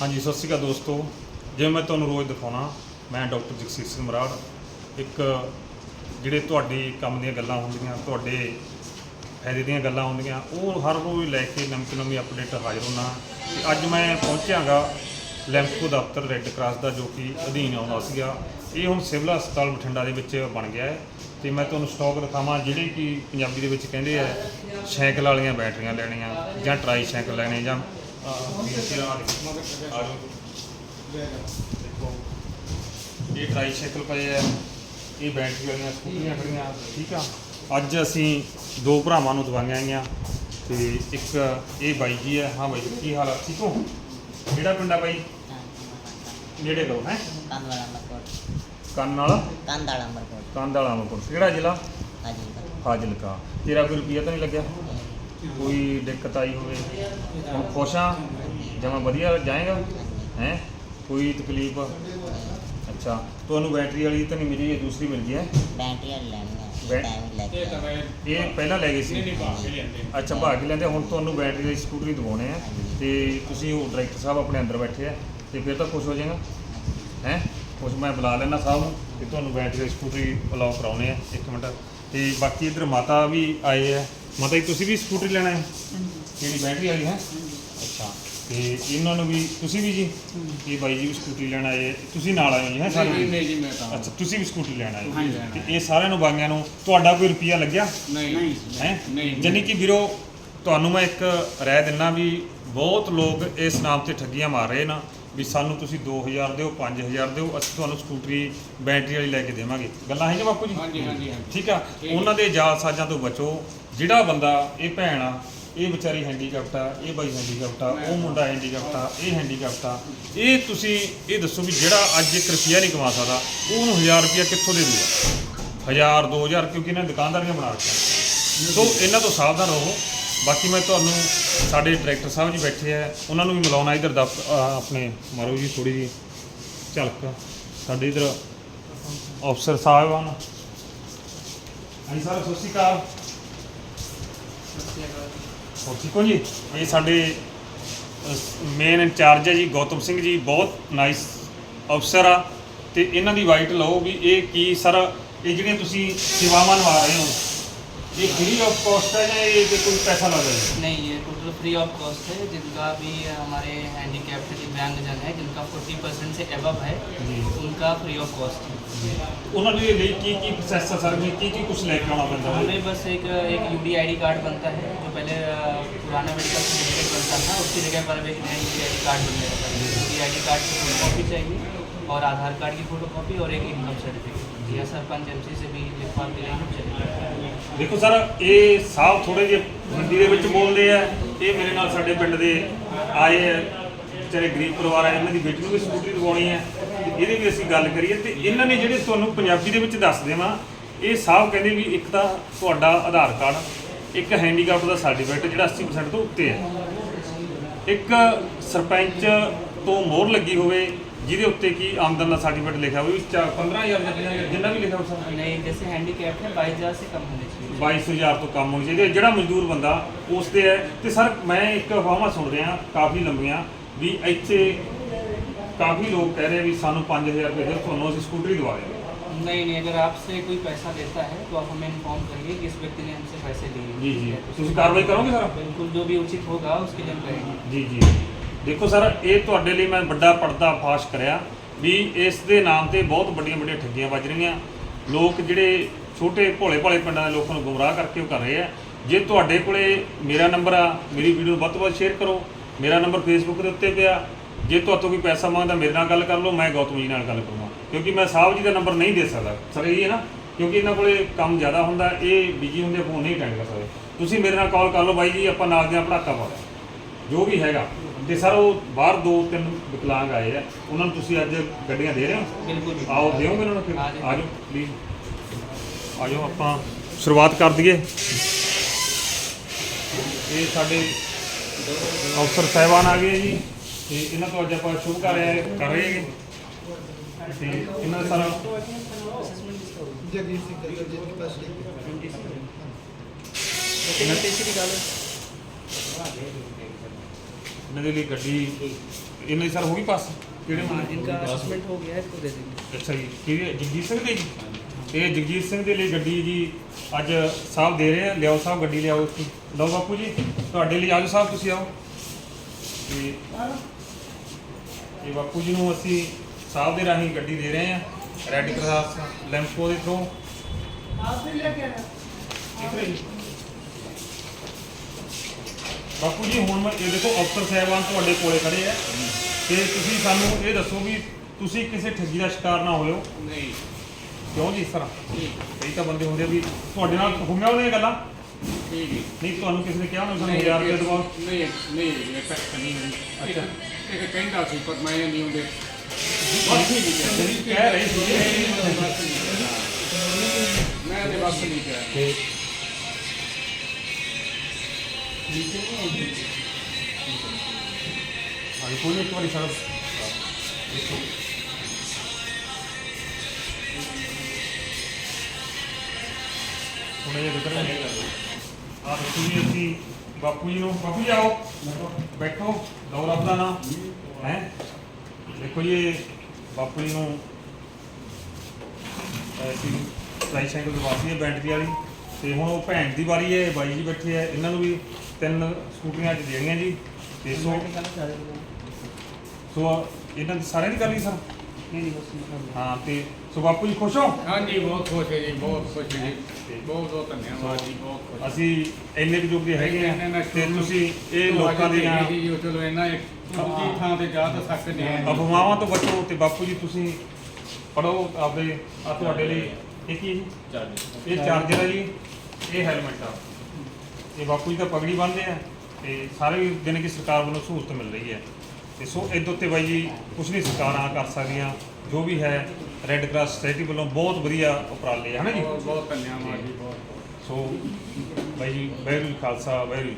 ਹਾਂਜੀ, ਸਤਿ ਸ਼੍ਰੀ ਅਕਾਲ ਦੋਸਤੋ। ਜਿਵੇਂ ਮੈਂ ਤੁਹਾਨੂੰ ਰੋਜ਼ ਦਿਖਾਉਣਾ, ਮੈਂ ਡਾਕਟਰ ਜਗਸੀਰ ਸਿੰਘ ਮਰਾੜ। ਇੱਕ, ਜਿਹੜੇ ਤੁਹਾਡੇ ਕੰਮ ਦੀਆਂ ਗੱਲਾਂ ਹੁੰਦੀਆਂ, ਤੁਹਾਡੇ ਫਾਇਦੇ ਦੀਆਂ ਗੱਲਾਂ ਹੁੰਦੀਆਂ, ਉਹ ਹਰ ਰੋਜ਼ ਲੈ ਕੇ ਨਵੀਂ ਤੋਂ ਨਵੀਂ ਅਪਡੇਟ ਹਾਜ਼ਰ ਹੋਣਾ ਤੇ ਅੱਜ ਮੈਂ ਪਹੁੰਚਿਆਗਾ ਲੈਂਪਕੋ ਦਫ਼ਤਰ ਰੈੱਡ ਕਰਾਸ ਦਾ, ਜੋ ਕਿ ਅਧੀਨ ਆਉਂਦਾ ਸੀਗਾ। ਇਹ ਹੁਣ ਸਿਵਲ ਹਸਪਤਾਲ ਬਠਿੰਡਾ ਦੇ ਵਿੱਚ ਬਣ ਗਿਆ ਹੈ। ਤੇ ਮੈਂ ਤੁਹਾਨੂੰ ਸਟਾਕ ਦਿਖਾਵਾਂ, ਜਿਹੜੇ ਕਿ ਪੰਜਾਬੀ ਦੇ ਵਿੱਚ ਕਹਿੰਦੇ ਆ, ਸਾਈਕਲ ਵਾਲੀਆਂ ਬੈਟਰੀਆਂ ਲੈਣੀਆਂ ਜਾਂ ਟਰਾਈ ਸਾਈਕਲ ਲੈਣੇ ਜਾਂ ਦੇਖੋ। ਆ ਜਾਓ। ਦੇਖੋ ਇਹ ਟਰਾਈ ਸਾਈਕਲ ਪਏ ਆ। ਇਹ ਬੈਟਰੀ ਵਾਲੀਆਂ ਸਕੂਟਰੀਆਂ ਖੜੀਆਂ। ਠੀਕ ਆ। ਅੱਜ ਅਸੀਂ ਦੋ ਭਰਾਵਾਂ ਨੂੰ ਦਵਾਈਆਂ ਆਈਆਂ ਤੇ ਇੱਕ ਇਹ ਬਾਈ ਜੀ ਆ। ਹਾਂ ਬਾਈ ਜੀ, ਕੀ ਹਾਲ ਆ? ਠੀਕ ਹੋ? ਕਿਹੜਾ ਪਿੰਡ ਆ ਬਾਈ? ਨੇੜੇ ਲਓ ਹੈ? ਕੰਦਵਾਲਾ ਨੰਬਰ ਕੰਨ ਵਾਲਾ ਕੰਦਾਲਾ ਨੰਬਰ ਕੰਦ ਵਾਲਾ ਕਿਹੜਾ ਜ਼ਿਲ੍ਹਾ? ਹਾਂਜੀ ਫਾਜ਼ਿਲਕਾ। ਤੇਰਾ ਕੋਈ ਰੁਪਈਆ ਤਾਂ ਨਹੀਂ ਲੱਗਿਆ? ਕੋਈ ਦਿੱਕਤ ਆਈ ਹੋਵੇ ਹੁਣ ਖੁਸ਼ ਆ ਜਮਾ ਵਧੀਆ ਜਾਏਗਾ ਹੈ? ਕੋਈ ਤਕਲੀਫ? ਅੱਛਾ ਤੁਹਾਨੂੰ ਬੈਟਰੀ ਵਾਲੀ ਤਾਂ ਨਹੀਂ ਮਿਲੀ ਇਹ ਦੂਸਰੀ ਮਿਲ ਗਈ ਹੈ? ਬੈਟਰੀ ਵਾਲੀ ਲੈਣੀ ਹੈ ਬੈ- ਟਾਈਮ ਲੈ ਕੇ ਇਹ ਪਹਿਲਾਂ ਲੈ ਗਏ ਸੀ? ਅੱਛਾ ਭਾਗ ਲੈਂਦੇ ਹੁਣ ਤੁਹਾਨੂੰ ਬੈਟਰੀ ਵਾਲੀ ਸਕੂਟਰੀ ਦਵਾਉਣੇ ਆ ਤੇ ਤੁਸੀਂ ਉਹ ਡਾਇਰੈਕਟਰ ਸਾਹਿਬ ਆਪਣੇ ਅੰਦਰ ਬੈਠੇ ਆ ਤੇ ਫਿਰ ਤਾਂ ਖੁਸ਼ ਹੋ ਜਾਏਗਾ ਹੈ? ਕੁਛ ਮੈਂ ਬੁਲਾ ਲੈਣਾ ਸਾਹਿਬ ਨੂੰ ਕਿ ਤੁਹਾਨੂੰ ਬੈਟਰੀ ਵਾਲੀ ਸਕੂਟਰੀ ਅਲਾਉ ਕਰਾਉਣੇ ਆ ਇੱਕ ਮਿੰਟ। ਤੇ ਬਾਕੀ ਇਧਰ ਮਾਤਾ ਵੀ ਆਏ ਆ ਮਾਤਾ ਜੀ ਤੁਸੀਂ ਵੀ ਸਕੂਟਰੀ ਲੈਣਾ ਹੈ? ਕਿਹੜੀ ਬੈਟਰੀ ਵਾਲੀ ਹੈ? ਅੱਛਾ। ਤੇ ਇਹਨਾਂ ਨੂੰ ਵੀ ਤੁਸੀਂ ਵੀ ਜੀ? ਇਹ ਬਾਈ ਜੀ ਵੀ ਸਕੂਟਰੀ ਲੈਣ ਆਏ। ਤੁਸੀਂ ਨਾਲ ਆਏ ਹੋ ਜੀ ਹੈ ਸਾਰੇ? ਨਹੀਂ ਨਹੀਂ ਜੀ ਮੈਂ ਤਾਂ ਅੱਛਾ ਤੁਸੀਂ ਵੀ ਸਕੂਟਰੀ ਲੈਣ ਆਏ ਤੇ ਇਹ ਸਾਰਿਆਂ ਨੂੰ ਬਾਈਆਂ ਨੂੰ ਤੁਹਾਡਾ ਕੋਈ ਰੁਪਿਆ ਲੱਗਿਆ? ਨਹੀਂ ਹੈ? ਨਹੀਂ। ਜਾਨੀ ਕਿ ਵੀਰੋ ਤੁਹਾਨੂੰ ਮੈਂ ਇੱਕ ਰਾਏ ਦਿੰਨਾ ਵੀ ਬਹੁਤ ਲੋਕ ਇਸ ਨਾਮ ਤੇ ਠੱਗੀਆਂ ਮਾਰ ਰਹੇ ਨਾ ਵੀ ਸਾਨੂੰ ਤੁਸੀਂ 2000 ਦਿਓ 5000 ਦਿਓ ਅਸੀਂ ਤੁਹਾਨੂੰ ਸਕੂਟਰੀ ਬੈਟਰੀ ਵਾਲੀ ਲੈ ਕੇ ਦੇਵਾਂਗੇ। ਗੱਲਾਂ ਹੈ ਜੀ ਬਾਪੂ ਜੀ? ਹਾਂਜੀ ਹਾਂਜੀ ਠੀਕ ਆ। ਉਹਨਾਂ ਦੇ ਜਾਲ ਸਾਜ਼ਾਂ ਤੋਂ ਬਚੋ ਜਿਹੜਾ ਬੰਦਾ, ਇਹ ਭੈਣ ਆ, ਇਹ ਵਿਚਾਰੀ ਹੈਂਡੀਕੈਪਟ ਆ, ਇਹ ਬਾਈ ਹੈਂਡੀਕੈਪਟ ਆ, ਉਹ ਮੁੰਡਾ ਹੈਂਡੀਕੈਪਟ ਆ, ਇਹ ਹੈਂਡੀਕੈਪਟ ਆ, ਇਹ ਤੁਸੀਂ ਇਹ ਦੱਸੋ ਵੀ ਜਿਹੜਾ ਅੱਜ 1 ਰੁਪਿਆ ਨਹੀਂ ਕਮਾ ਸਕਦਾ, ਉਹਨੂੰ 1000 ਰੁਪਿਆ ਕਿੱਥੋਂ ਦੇ ਦੂਗਾ? 1000 2000 ਕਿਉਂਕਿ ਇਹਨਾਂ ਨੇ ਦੁਕਾਨਦਾਰੀਆਂ ਬਣਾ ਰੱਖੀਆਂ। ਸੋ ਇਹਨਾਂ ਤੋਂ ਸਾਵਧਾਨ ਰਹੋ। ਬਾਕੀ ਮੈਂ ਤੁਹਾਨੂੰ ਸਾਡੇ ਡਾਇਰੈਕਟਰ ਸਾਹਿਬ ਜੀ ਬੈਠੇ ਆ, ਉਹਨਾਂ ਨੂੰ ਵੀ ਮਿਲਾਉਣਾ ਇਧਰ ਦਫ਼- ਆਪਣੇ ਮਾਰੋ ਜੀ ਥੋੜੀ ਜੀ ਝਲਕ। ਸਾਡੇ ਇਧਰ ਅਫਸਰ ਸਾਹਿਬਾਨ। ਹਾਂਜੀ ਸਰ, ਸਤਿ ਸ਼੍ਰੀ ਅਕਾਲ। ਹੋਰ ਠੀਕ ਹੋ ਜੀ? ਇਹ ਸਾਡੇ ਮੇਨ ਇੰਚਾਰਜ ਹੈ ਜੀ, ਗੌਤਮ ਸਿੰਘ ਜੀ, ਬਹੁਤ ਨਾਈਸ ਅਫਸਰ ਆ। ਤੇ ਇਹਨਾਂ ਦੀ ਵਾਈਟ ਲਓ ਵੀ ਇਹ ਕੀ, ਸਰ, ਇਹ ਜਿਹੜੀਆਂ ਤੁਸੀਂ ਸੇਵਾਵਾਂ ਨਿਭਾ ਰਹੇ ਹੋ ये फ्री ऑफ़ कॉस्ट है या ये कि कोई पैसा लग रहा नहीं ये टोटल फ्री ऑफ़ कॉस्ट है जिनका भी हमारे हैंडीकैप्ड दिव्यांग जन है जिनका 40 परसेंट से एबव है उनका फ्री ऑफ़ कॉस्ट है। उन्होंने की की की की कुछ लेकर आना पड़ता है? हमें बस एक एक यूडी आईडी कार्ड बनता है जो पहले पुराना मेडिकल सर्टिफिकेट बनता था उसकी जगह पर अब एक नया यूडी आई कार्ड बन गया यू यूडी आई कार्ड की फ़ोटो कॉपी चाहिए और आधार कार्ड की फ़ोटो कॉपी और एक इनकम सर्टिफिकेट जी हाँ, सर पंच एम से भी लिखवा के लेंगे ਦੇਖੋ ਸਰ, ਇਹ ਸਾਹਿਬ ਥੋੜੇ ਜਿਹੇ ਹਿੰਦੀ ਦੇ ਵਿੱਚ ਬੋਲਦੇ ਆ। ਇਹ ਮੇਰੇ ਨਾਲ ਸਾਡੇ ਪਿੰਡ ਦੇ ਆਏ ਆ। ਵਿਚਾਰੇ ਗਰੀਬ ਪਰਿਵਾਰ ਆ, ਇਹਨਾਂ ਦੀ ਬੇਟੀ ਨੂੰ ਵੀ ਸਕੂਟਰੀ ਦਿਵਾਉਣੀ ਹੈ ਇਹਦੀ ਵੀ ਅਸੀਂ ਗੱਲ ਕਰੀਏ ਤੇ ਇਹਨਾਂ ਨੇ ਜਿਹੜੇ ਤੁਹਾਨੂੰ ਪੰਜਾਬੀ ਦੇ ਵਿੱਚ ਦੱਸ ਦੇਵਾਂ ਇਹ ਸਾਹਿਬ ਕਹਿੰਦੇ ਵੀ ਇੱਕ ਤਾਂ ਤੁਹਾਡਾ ਆਧਾਰ ਕਾਰਡ, ਇੱਕ ਹੈਂਡੀਕੈਪ ਦਾ ਸਰਟੀਫਿਕੇਟ ਜਿਹੜਾ 80% ਤੋਂ ਉੱਤੇ ਹੈ। ਇੱਕ ਸਰਪੰਚ ਤੋਂ ਮੋਹਰ ਲੱਗੀ ਹੋਵੇ ਜਿਹਦੇ ਉੱਤੇ ਕੀ ਆਮਦਨ ਦਾ ਸਰਟੀਫਿਕੇਟ ਲਿਖਿਆ ਹੋਵੇ ਵੀ ਚਾ- 15000 ਜਾਂ 25000 ਜਿੰਨਾ ਵੀ ਲਿਖਿਆ ਹੋਵੇ ਸਰ नहीं जैसे हैंडीकैप्ड है बाईस हज़ार से कम होने चाहिए 22000 ਤੋਂ ਕੰਮ ਹੋਣੀ ਚਾਹੀਦੀ ਹੈ ਜਿਹੜਾ ਮਜ਼ਦੂਰ ਬੰਦਾ ਉਸ ਤੇ ਹੈ ਤੇ ਸਰ ਮੈਂ ਇੱਕ ਅਫਵਾਹਾਂ ਸੁਣ ਰਿਹਾ ਕਾਫੀ ਲੰਬੀਆਂ ਵੀ ਇੱਥੇ ਕਾਫੀ ਲੋਕ ਕਹਿ ਰਹੇ ਵੀ ਸਾਨੂੰ 5000 ਰੁਪਏ ਦੇ ਤੁਹਾਨੂੰ ਅਸੀਂ ਸਕੂਟਰੀ ਦਵਾ ਦੇਵਾਂਗੇ नहीं नहीं अगर आपसे कोई पैसा लेता है तो आप हमें इन्फॉर्म करिए कि इस व्यक्ति ने हमसे पैसे लिए ਜੀ ਜੀ ਤੁਸੀਂ ਕਾਰਵਾਈ ਕਰੋਗੇ ਸਰ बिल्कुल जो भी उचित होगा उसके लिए हम करेंगे ਜੀ ਜੀ ਦੇਖੋ ਸਰ, ਇਹ ਤੁਹਾਡੇ ਲਈ ਮੈਂ ਵੱਡਾ ਪਰਦਾ ਫਾਸ਼ ਕਰਿਆ ਵੀ ਇਸ ਦੇ ਨਾਮ ਤੇ ਬਹੁਤ ਵੱਡੀਆਂ ਵੱਡੀਆਂ ਠੱਗੀਆਂ ਵੱਜ ਰਹੀਆਂ। ਲੋਕ ਜਿਹੜੇ ਛੋਟੇ ਭੋਲੇ ਭਾਲੇ ਪਿੰਡਾਂ ਦੇ ਲੋਕਾਂ ਨੂੰ ਗੁੰਮਰਾਹ ਕਰਕੇ ਉਹ ਕਰ ਰਹੇ ਆ। ਜੇ ਤੁਹਾਡੇ ਕੋਲੇ ਮੇਰਾ ਨੰਬਰ ਆ, ਮੇਰੀ ਵੀਡੀਓ ਨੂੰ ਵੱਧ ਤੋਂ ਵੱਧ ਸ਼ੇਅਰ ਕਰੋ। ਮੇਰਾ ਨੰਬਰ ਫੇਸਬੁੱਕ ਦੇ ਉੱਤੇ ਪਿਆ। ਜੇ ਤੁਹਾਤੋਂ ਕੋਈ ਪੈਸਾ ਮੰਗਦਾ, ਮੇਰੇ ਨਾਲ ਗੱਲ ਕਰ ਲਓ, ਮੈਂ ਗੌਤਮ ਜੀ ਨਾਲ ਗੱਲ ਕਰੂੰਗਾ। ਕਿਉਂਕਿ ਮੈਂ ਸਾਹਿਬ ਜੀ ਦਾ ਨੰਬਰ ਨਹੀਂ ਦੇ ਸਕਦਾ। ਸਰ, ਇਹ ਹੈ ਨਾ, ਕਿਉਂਕਿ ਇਹਨਾਂ ਕੋਲੇ ਕੰਮ ਜ਼ਿਆਦਾ ਹੁੰਦਾ, ਇਹ ਬਿਜ਼ੀ ਹੁੰਦੇ, ਫੋਨ ਨਹੀਂ ਅਟੈਂਡ ਕਰ ਸਕਦੇ। ਤੁਸੀਂ ਮੇਰੇ ਨਾਲ ਕਾਲ ਕਰ ਲਓ ਬਾਈ ਜੀ, ਆਪਾਂ ਨਾਲ ਦੀਆਂ ਪੜਾਕਾ ਪਾ ਦਿਆਂਗੇ। ਜੋ ਵੀ ਹੈਗਾ। ਤੇ ਸਰ ਉਹ ਬਾਹਰ ਦੋ ਤਿੰਨ ਵਿਕਲਾਂਗ ਆਏ ਆ। ਉਹਨਾਂ ਨੂੰ ਤੁਸੀਂ ਅੱਜ ਗੱਡੀਆਂ ਦੇ ਰਹੇ ਹੋ? ਬਿਲਕੁਲ ਜੀ। ਆਓ ਦਿਓਗੇ ਉਹਨਾਂ ਨੂੰ ਫਿਰ? ਆ ਜਾਓ। ਪਲੀਜ਼ ਆ ਜਾਓ ਆਪਾਂ ਸ਼ੁਰੂਆਤ ਕਰ ਦਈਏ। ਇਹ ਸਾਡੇ ਅਫਸਰ ਸਹਿਬਾਨ ਆ ਗਏ ਜੀ ਤੇ ਇਹਨਾਂ ਤੋਂ ਅੱਜ ਆਪਾਂ ਸ਼ੁਭ ਕਾਰਿਆ ਕਰ ਰਹੇ ਹਾਂ ਤੇ ਇਹਨਾਂ ਦਾ ਸਾਰਾ ਸਿੰਘ ਜਗਜੀਤ ਦੇ ਪਾਸ ਦੇ ਇਹਨਾਂ ਦੀ ਗੱਲ ਇਹਨਾਂ ਦੇ ਲਈ ਗੱਡੀ ਇਹਨਾਂ ਦੀ ਸਰ ਹੋ ਗਈ ਪਾਸ ਕਿਹੜੇ हाँ ਮੁੰਡੇ जिनका असेसमेंट हो गया है इसको दे देंगे ਅੱਛਾ ਜੀ ਕਿਹਦੇ ਜਗਜੀਤ ਸਿੰਘ ਦੇ ਜੀ ਇਹ ਜਗਜੀਤ ਸਿੰਘ ਦੇ ਲਈ ਗੱਡੀ ਜੀ ਅੱਜ ਸਾਹਿਬ ਦੇ ਰਹੇ ਆ ਲਿਆਓ ਸਾਹਿਬ ਗੱਡੀ ਲਿਆਓ ਲਓ ਬਾਪੂ ਜੀ ਤੁਹਾਡੇ ਲਈ ਆਜੋ ਸਾਹਿਬ ਤੁਸੀਂ ਆਓ ਤੇ ਇਹ ਬਾਪੂ ਜੀ ਨੂੰ ਅਸੀਂ ਸਾਹਿਬ ਦੇ ਰਾਹੀਂ ਗੱਡੀ ਦੇ ਰਹੇ ਆ ਰੈੱਡ ਕਰਾਸ ਲੈਂਪੋ ਦੇ ਥਰੂ ਬਾਪੂ ਜੀ ਹੁਣ ਮੈਂ ਇਹ ਦੇਖੋ ਅਫਸਰ ਸਾਹਿਬਾਨ ਤੁਹਾਡੇ ਕੋਲੇ ਖੜੇ ਆ। ਤੇ ਤੁਸੀਂ ਸਾਨੂੰ ਇਹ ਦੱਸੋ ਵੀ ਤੁਸੀਂ ਕਿਸੇ ਠੱਗੀ ਦਾ ਸ਼ਿਕਾਰ ਨਾ ਹੋਇਓ। ਨਹੀਂ। ਕਿਉਂ ਜੀ ਇਸ ਤਰ੍ਹਾਂ? ਕਈ ਤਾਂ ਬੰਦੇ ਹੁੰਦੇ ਆ ਵੀ ਤੁਹਾਡੇ ਨਾਲ ਹੋਈਆਂ ਉਹਨੇ ਗੱਲਾਂ? ਠੀਕ ਹੈ। ਨਹੀਂ ਤੁਹਾਨੂੰ ਕਿਸੇ ਨੇ ਕਿਹਾ ਨਾ ਸਾਨੂੰ 1000 ਰੁਪਏ ਦਵਾਓ ਨਹੀਂ ਨਹੀਂ ਇਹ ਤੱਕ ਨਹੀਂ। ਅੱਛਾ। ਇੱਕ ਕਹਿੰਦਾ ਸੀ ਪਰ ਮੈਂ ਨਹੀਂ ਉਹਦੇ ਜਿਹੜੀ ਕਹਿ ਰਹੇ ਸੀ। ਮੈਂ ਤੇ ਬਸ ਨਹੀਂ ਕਿਹਾ। ਤੇ ਹਾਂ ਕੋਈ ਨਹੀਂ ਇੱਕ ਵਾਰੀ ਸਰ ਹੁਣ ਇਹ ਜ਼ਿਕਰ ਨਹੀਂ ਆ ਦੇਖੋ ਜੀ ਅਸੀਂ ਬਾਪੂ ਜੀ ਨੂੰ ਬਾਪੂ ਜੀ ਆਓ ਬੈਠੋ ਦੌਰ ਆਪਦਾ ਨਾਮ ਹੈ ਦੇਖੋ ਜੀ ਬਾਪੂ ਜੀ ਨੂੰ ਅਸੀਂ ਟ੍ਰਾਈਸਾਈਕਲ ਦਵਾਸੀ ਹੈ ਬੈਟਰੀ ਵਾਲੀ। ਤੇ ਹੁਣ ਉਹ ਭੈਣ ਦੀ ਵਾਰੀ ਹੈ, ਬਾਈ ਜੀ ਬੈਠੇ ਆ। ਇਹਨਾਂ ਨੂੰ ਵੀ ਤਿੰਨ ਸਕੂਟਰੀਆਂ ਅੱਜ ਦੇਣੀਆਂ ਜੀ ਤੇ ਸੋ ਸੋ ਇਹਨਾਂ ਦੀ ਸਾਰਿਆਂ ਦੀ ਕਰ ਸਰ? ਹਾਂ ਤੇ ਸੋ ਬਾਪੂ ਜੀ ਖੁਸ਼ ਹੋ? ਹਾਂਜੀ ਬਹੁਤ ਖੁਸ਼ ਹੈ ਜੀ ਬਹੁਤ ਖੁਸ਼ ਹੈ ਬਹੁਤ ਬਹੁਤ ਧੰਨਵਾਦ ਜੀ ਬਹੁਤ ਖੁਸ਼ ਅਸੀਂ ਇੰਨੇ ਕੁ ਜੋਗੇ ਹੈਗੇ ਆ ਤੇ ਤੁਸੀਂ ਇਹ ਲੋਕਾਂ ਦੇ ਨਾਲ ਚਲੋ ਇਹਨਾਂ ਇੱਕ ਦੂਜੀ ਥਾਂ ਤੇ ਜਾ ਤਾਂ ਸਕਦੇ ਆ ਅਫਵਾਹਾਂ ਤੋਂ ਬਚੋ ਤੇ ਬਾਪੂ ਜੀ ਤੁਸੀਂ ਪੜੋ ਆਪਦੇ ਆ ਤੁਹਾਡੇ ਲਈ। ਇਹ ਕੀ ਚਾਰਜਰ ਇਹ ਚਾਰਜਰ ਹੈ ਜੀ। ਇਹ ਹੈਲਮਟ ਆ। ਇਹ ਬਾਪੂ ਜੀ ਤਾਂ ਪਗੜੀ ਬੰਨ੍ਹਦੇ ਆ ਤੇ ਸਾਰੇ ਦਿਨ ਕੀ ਸਰਕਾਰ ਵੱਲੋਂ ਸਹੂਲਤ ਮਿਲ ਰਹੀ ਹੈ। ਤੇ ਸੋ ਇਹਦੇ ਉੱਤੇ ਬਾਈ ਜੀ ਕੁਝ ਨਹੀਂ ਸਰਕਾਰਾਂ ਕਰ ਸਕਦੀਆਂ ਜੋ ਵੀ ਹੈ ਰੈੱਡ ਕਰਾਸ ਸੋਸਾਇਟੀ ਵੱਲੋਂ ਬਹੁਤ ਵਧੀਆ ਉਪਰਾਲੇ ਹੈ ਨਾ ਜੀ? ਬਹੁਤ ਬਹੁਤ ਧੰਨਵਾਦ ਜੀ ਬਹੁਤ ਸੋ ਬਾਈ ਜੀ ਵੈਰੂ ਖਾਲਸਾ ਵੈਰੂ